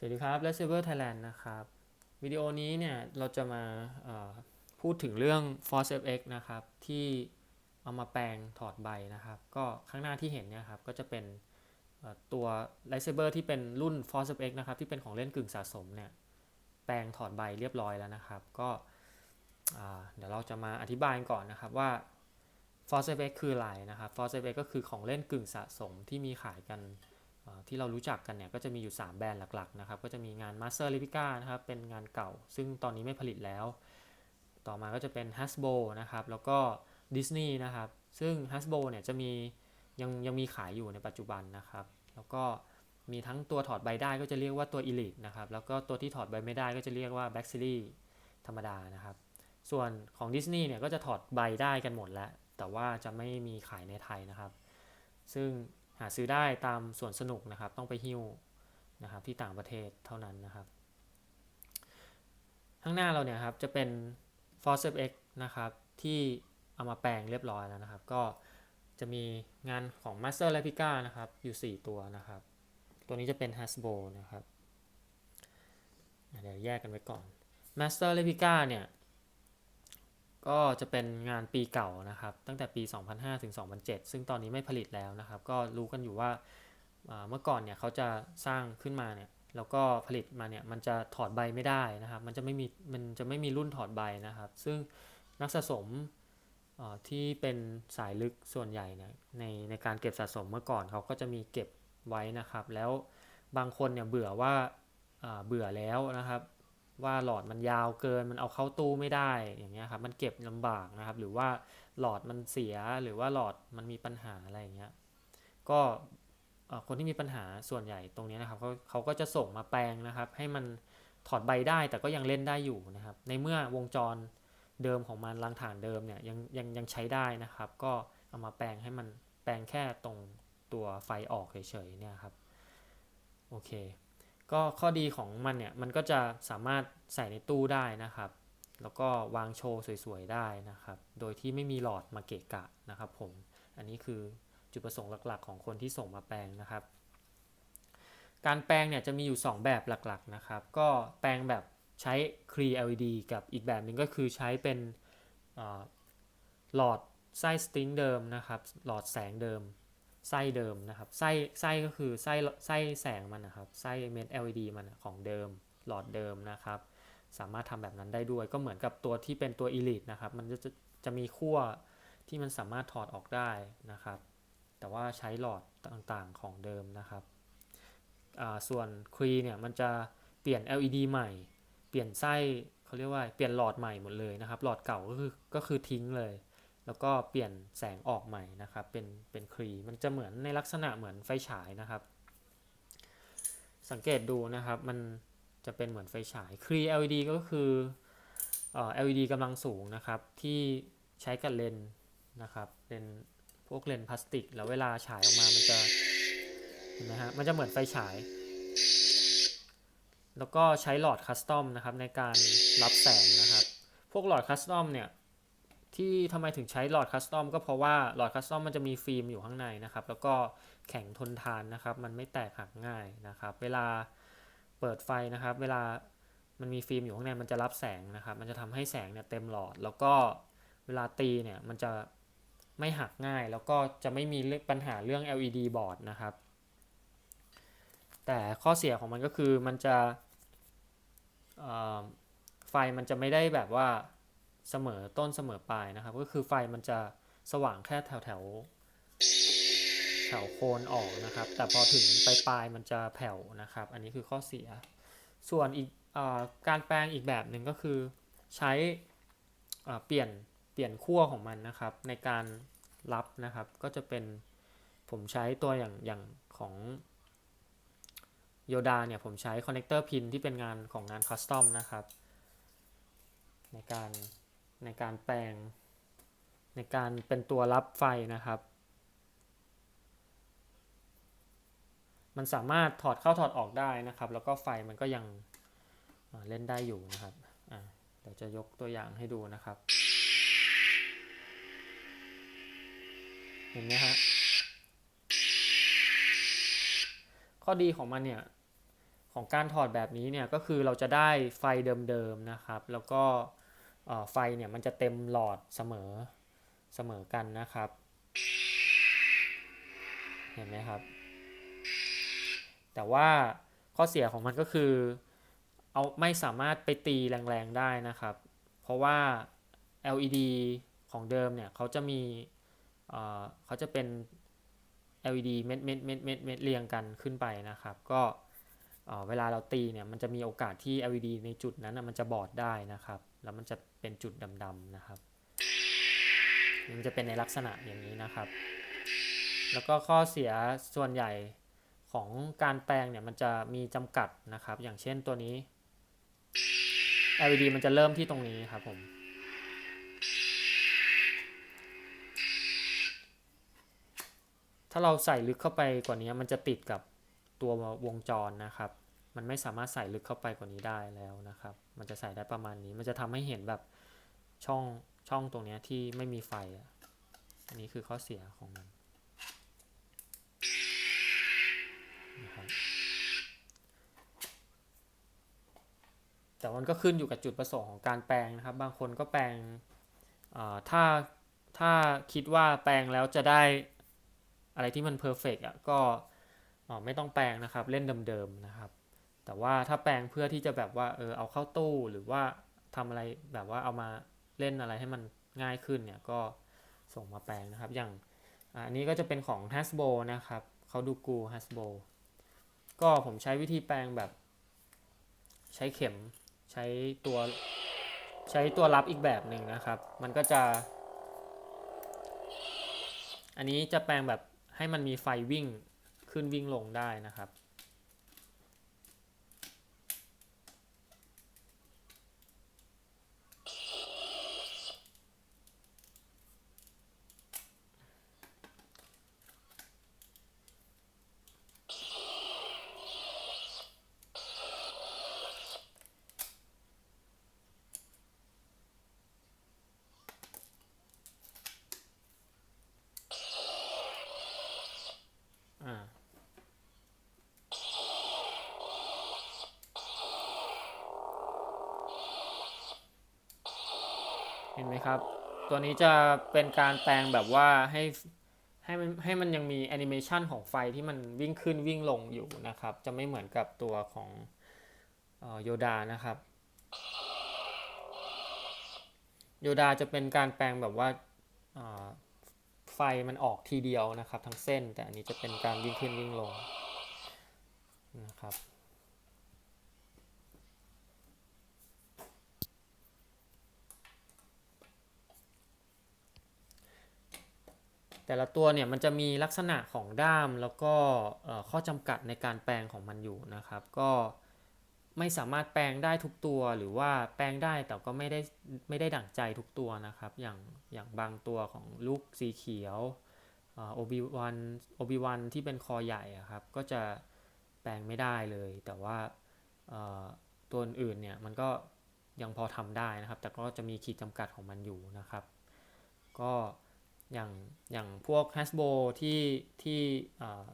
สวัสดีครับและ Saber Thailand นะครับ วิดีโอนี้เนี่ยเราจะมาพูดถึงเรื่อง Force FX นะครับ ที่เอามาแปลงถอดใบนะครับ ก็ข้างหน้าที่เห็นเนี่ยครับ ก็จะเป็นตัว Lightsaber ที่เป็นรุ่น Force FX นะครับ ที่เป็นของเล่นกึ่งสะสมเนี่ย แปลงถอดใบเรียบร้อยแล้วนะครับ ก็เดี๋ยวเราจะมาอธิบายก่อนนะครับว่า Force FX คืออะไรนะครับ Force FX ก็คือของเล่นกึ่งสะสมที่มีขายกัน ที่เรารู้จักกันเนี่ยก็จะมีอยู่ 3 แบรนด์หลักๆนะครับก็จะมีงาน Master Replica นะครับเป็นงานเก่า ซึ่งตอนนี้ไม่ผลิตแล้ว ต่อมาก็จะเป็น Hasbro นะครับแล้วก็ Disney นะครับซึ่ง Hasbro เนี่ยจะมียังยังมีขายอยู่ในปัจจุบันนะครับ แล้วก็มีทั้งตัวถอดใบได้ก็จะเรียกว่าตัว Elite นะครับแล้วก็ตัวที่ถอดใบไม่ได้ก็จะเรียกว่า Back Series ธรรมดานะครับส่วนของ Disney เนี่ยก็จะถอดใบได้กันหมดแล้ว แต่ว่าจะไม่มีขายในไทยนะครับ ซึ่ง หาซื้อได้ตามสวนสนุกนะครับ ต้องไปหิ้วนะครับที่ต่างประเทศเท่านั้นนะครับ ข้างหน้าเราเนี่ยครับจะเป็น Force x นะครับที่เอามาแปลงเรียบร้อยแล้วนะครับ ก็จะมีงานของ Master Replica นะครับอยู่ 4 ตัวนะครับ ตัวนี้จะเป็น Hasbro นะครับเดี๋ยวแยกกันไว้ก่อน Master Replica เนี่ย ก็จะเป็นงานปีเก่านะครับ ตั้งแต่ปี 2005 ถึง 2007 ซึ่งตอนนี้ไม่ผลิตแล้วนะครับ ก็รู้กันอยู่ว่าเมื่อก่อนเนี่ยเขาจะสร้างขึ้นมาเนี่ยแล้วก็ผลิตมาเนี่ยมันจะถอดใบไม่ได้นะครับ มันจะไม่มีมันจะไม่มีรุ่นถอดใบนะครับ ซึ่งนักสะสมที่เป็นสายลึกส่วนใหญ่เนี่ยในในการเก็บสะสมเมื่อก่อนเขาก็จะมีเก็บไว้นะครับ แล้วบางคนเนี่ยเบื่อว่าเบื่อแล้วนะครับ ว่าหลอดมันยาวเกินมันเอาเข้าตู้ไม่ได้อย่างเงี้ยครับมันเก็บลำบากนะครับ หรือว่าหลอดมันเสียหรือว่าหลอดมันมีปัญหาอะไรอย่างเงี้ยก็คนที่มีปัญหาส่วนใหญ่ตรงนี้นะครับเขาเขาก็จะส่งมาแปลงนะครับ ให้มันถอดใบได้แต่ก็ยังเล่นได้อยู่นะครับ ในเมื่อวงจรเดิมของมันรังฐานเดิมเนี่ยยังยังยังใช้ได้นะครับ ก็เอามาแปลงให้มันแปลงแค่ตรงตัวไฟออกเฉยๆเนี่ยครับโอเค ก็ข้อดีของมันเนี่ยมันก็จะสามารถใส่ในตู้ได้นะครับ แล้วก็วางโชว์สวยๆได้นะครับ โดยที่ไม่มีหลอดมาเกะกะนะครับผม อันนี้คือจุดประสงค์หลักๆ ของคนที่ส่งมาแปลงนะครับ การแปลงเนี่ยจะมีอยู่ 2 แบบหลักๆนะครับ ก็แปลงแบบใช้ Cree LED กับอีกแบบหนึ่งก็คือใช้เป็นหลอดไส้สติงเดิมนะครับ หลอดแสงเดิม ไส้เดิมนะครับไส้ไส้ก็คือไส้ไส้แสงมันนะครับไส้เม็ด LED มันอะของเดิมหลอดเดิมนะครับ สามารถทำแบบนั้นได้ด้วยก็เหมือนกับตัวที่เป็นตัว Elite นะครับ มันจะจะจะมีขั้วที่มันสามารถถอดออกได้นะครับ แต่ว่าใช้หลอดต่างๆของเดิมนะครับส่วน Cree เนี่ยมันจะเปลี่ยน LED ใหม่ เปลี่ยนไส้เขาเรียกว่าเปลี่ยนหลอดใหม่หมดเลยนะครับ หลอดเก่าก็คือก็คือทิ้งเลย แล้วก็เปลี่ยนแสงออกใหม่นะครับ เป็นเป็นครีมันจะเหมือนในลักษณะเหมือนไฟฉายนะครับ สังเกตดูนะครับมันจะเป็นเหมือนไฟฉายครี LED ก็คือเอ่อ LED กำลังสูงนะครับ ที่ใช้กับเลนนะครับเลนพวกเลนพลาสติก แล้วเวลาฉายออกมามันจะเห็นไหมฮะมันจะเหมือนไฟฉาย แล้วก็ใช้หลอดคัสตอมนะครับในการรับแสงนะครับ พวกหลอดคัสตอมเนี่ย ที่ทำไมถึงใช้หลอดคัสตอมก็เพราะว่าหลอดคัสตอมมันจะมีฟิล์มอยู่ข้างในนะครับ แล้วก็แข็งทนทานนะครับ มันไม่แตกหักง่ายนะครับ เวลาเปิดไฟนะครับ เวลามันมีฟิล์มอยู่ข้างในมันจะรับแสงนะครับ มันจะทำให้แสงเนี่ยเต็มหลอด แล้วก็เวลาตีเนี่ยมันจะไม่หักง่าย แล้วก็จะไม่มีปัญหาเรื่อง LED บอร์ดนะครับ แต่ข้อเสียของมันก็คือมันจะไฟมันจะไม่ได้แบบว่า เสมอต้นเสมอปลายนะครับ ก็คือไฟมันจะสว่างแค่แถวแถวแถวโคนออกนะครับ แต่พอถึงปลายปลายมันจะแผ่วนะครับ อันนี้คือข้อเสีย ส่วนอีกอการแปลงอีกแบบหนึ่งก็คือใช้อ่าเปลี่ยนเปลี่ยนขั้วของมันนะครับ ในการรับนะครับก็จะเป็นผมใช้ตัวอย่างอย่างของโยดาเนี่ยผมใช้คอนเนคเตอร์พินที่เป็นงานของงานคัสตอมนะครับ ในการ ในการแปลง ในการเป็นตัวรับไฟนะครับ มันสามารถถอดเข้าถอดออกได้นะครับ แล้วก็ไฟมันก็ยังเล่นได้อยู่นะครับเดี๋ยวจะยกตัวอย่างให้ดูนะครับ เห็นไหมฮะข้อดีของมันเนี่ยของการถอดแบบนี้เนี่ยก็คือเราจะได้ไฟเดิมๆนะครับ แล้วก็ ไฟเนี่ยมันจะเต็มหลอดเสมอเสมอกันนะครับ เห็นไหมครับ แต่ว่าข้อเสียของมันก็คือเอาไม่สามารถไปตีแรงๆได้นะครับ เพราะว่า LED ของเดิมเนี่ยเขาจะมีเเขาจะเป็น LED เม็ดเม็ดเม็ดเม็ดเม็ดเรียงกันขึ้นไปนะครับ ก็เวลาเราตีเนี่ยมันจะมีโอกาสที่ LED ในจุดนั้นมันจะบอดได้นะครับ แล้วมันจะเป็นจุดดำๆนะครับ มันจะเป็นในลักษณะอย่างนี้นะครับ แล้วก็ข้อเสียส่วนใหญ่ของการแปลงเนี่ยมันจะมีจำกัดนะครับ อย่างเช่นตัวนี้ LED มันจะเริ่มที่ตรงนี้ครับผมถ้าเราใส่ลึกเข้าไปกว่านี้มันจะติดกับตัววงจรนะครับ มันไม่สามารถใส่ลึกเข้าไปกว่านี้ได้แล้วนะครับ มันจะใส่ได้ประมาณนี้ มันจะทำให้เห็นแบบช่องช่องตรงนี้ที่ไม่มีไฟอันนี้คือข้อเสียของมันนะครับแต่มันก็ขึ้นอยู่กับจุดประสงค์ของการแปลงนะครับ บางคนก็แปลงถ้าถ้าคิดว่าแปลงแล้วจะได้อะไรที่มันเพอร์เฟกอะก็ไม่ต้องแปลงนะครับ เล่นเดิมๆนะครับ แต่ว่าถ้าแปลงเพื่อที่จะแบบว่าเออเอาเข้าตู้หรือว่าทำอะไรแบบว่าเอามาเล่นอะไรให้มันง่ายขึ้นเนี่ยก็ส่งมาแปลงนะครับ อย่างอะอันนี้ก็จะเป็นของ Hasbro นะครับเขาดูกู Hasbro ก็ผมใช้วิธีแปลงแบบ ใช้เข็มใช้ตัวใช้ตัวรับอีกแบบหนึ่งนะครับ มันก็จะ อันนี้จะแปลงแบบให้มันมีไฟวิ่งขึ้นวิ่งลงได้นะครับ เห็นไหมครับ ตัวนี้จะเป็นการแปลงแบบว่าให้ให้มันให้มันยังมีแอนิเมชันของไฟที่มันวิ่งขึ้นวิ่งลงอยู่นะครับ จะไม่เหมือนกับตัวของโยดานะครับโยดาจะเป็นการแปลงแบบว่าอ่าไฟมันออกทีเดียวนะครับ ทั้งเส้น แต่อันนี้จะเป็นการวิ่งขึ้นวิ่งลงนะครับ แต่ละตัวเนี่ยมันจะมีลักษณะของด้ามแล้วก็ข้อจำกัดในการแปลงของมันอยู่นะครับ ก็ไม่สามารถแปลงได้ทุกตัวหรือว่าแปลงได้แต่ก็ไม่ได้ไม่ได้ดั่งใจทุกตัวนะครับ อย่างอย่างบางตัวของลูกสีเขียวโอบิวันโอบิวันที่เป็นคอใหญ่ครับก็จะแปลงไม่ได้เลย แต่ว่าตัวอื่นเนี่ยมันก็ยังพอทำได้นะครับ แต่ก็จะมีขีดจำกัดของมันอยู่นะครับ ก็ อย่างอย่างพวก Hasbro ที่ที่เอ่อ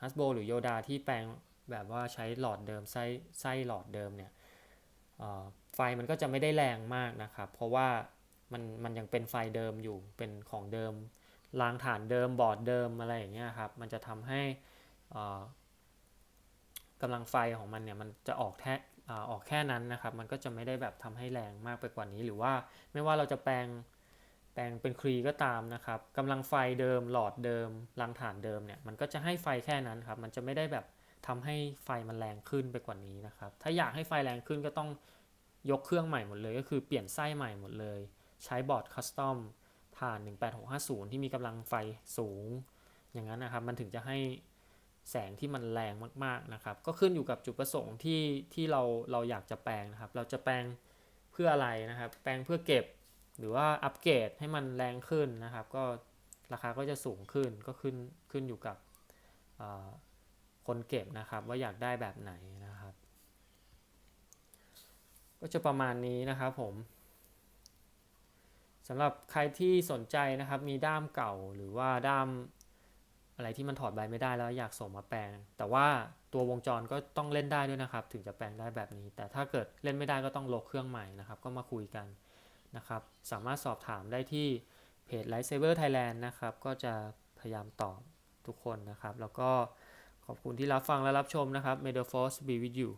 Hasbro หรือโยดาที่แปลงแบบว่าใช้หลอดเดิมไส้ไส้หลอดเดิมเนี่ยไฟมันก็จะไม่ได้แรงมากนะครับ เพราะว่ามันมันยังเป็นไฟเดิมอยู่เป็นของเดิมรางฐานเดิมบอร์ดเดิมอะไรอย่างเงี้ยครับมันจะทำให้กำลังไฟของมันเนี่ยมันจะออกแค่อ่าออกแค่นั้นนะครับ มันก็จะไม่ได้แบบทำให้แรงมากไปกว่านี้ หรือว่าไม่ว่าเราจะแปลง แปลงเป็นครีก็ตามนะครับกำลังไฟเดิมหลอดเดิมรางฐานเดิมเนี่ยมันก็จะให้ไฟแค่นั้นครับมันจะไม่ได้แบบทำให้ไฟมันแรงขึ้นไปกว่านี้นะครับ ถ้าอยากให้ไฟแรงขึ้นก็ต้องยกเครื่องใหม่หมดเลย ก็คือเปลี่ยนไส้ใหม่หมดเลย ใช้บอร์ดคัสตอมผ่าน 18650 ที่มีกำลังไฟสูง อย่างนั้นนะครับ มันถึงจะให้แสงที่มันแรงมากๆนะครับ ก็ขึ้นอยู่กับจุดประสงค์ที่ที่เราเราอยากจะแปลงนะครับ เราจะแปลงเพื่ออะไรนะครับ แปลงเพื่อเก็บ หรือว่าอัปเกรดให้มันแรงขึ้นนะครับ ก็ราคาก็จะสูงขึ้นก็ขึ้นขึ้นอยู่กับคนเก็บนะครับว่าอยากได้แบบไหนนะครับ ก็จะประมาณนี้นะครับผมสำหรับใครที่สนใจนะครับมีด้ามเก่าหรือว่าด้ามอะไรที่มันถอดใบไม่ได้แล้วอยากส่งมาแปลง แต่ว่าตัววงจรก็ต้องเล่นได้ด้วยนะครับ ถึงจะแปลงได้แบบนี้ แต่ถ้าเกิดเล่นไม่ได้ก็ต้องลบเครื่องใหม่นะครับ ก็มาคุยกัน นะครับ สามารถสอบถามได้ที่เพจ Lightsaber Thailand นะครับ ก็จะพยายามตอบทุกคนนะครับ แล้วก็ขอบคุณที่รับฟังและรับชมนะครับ May the Force be with you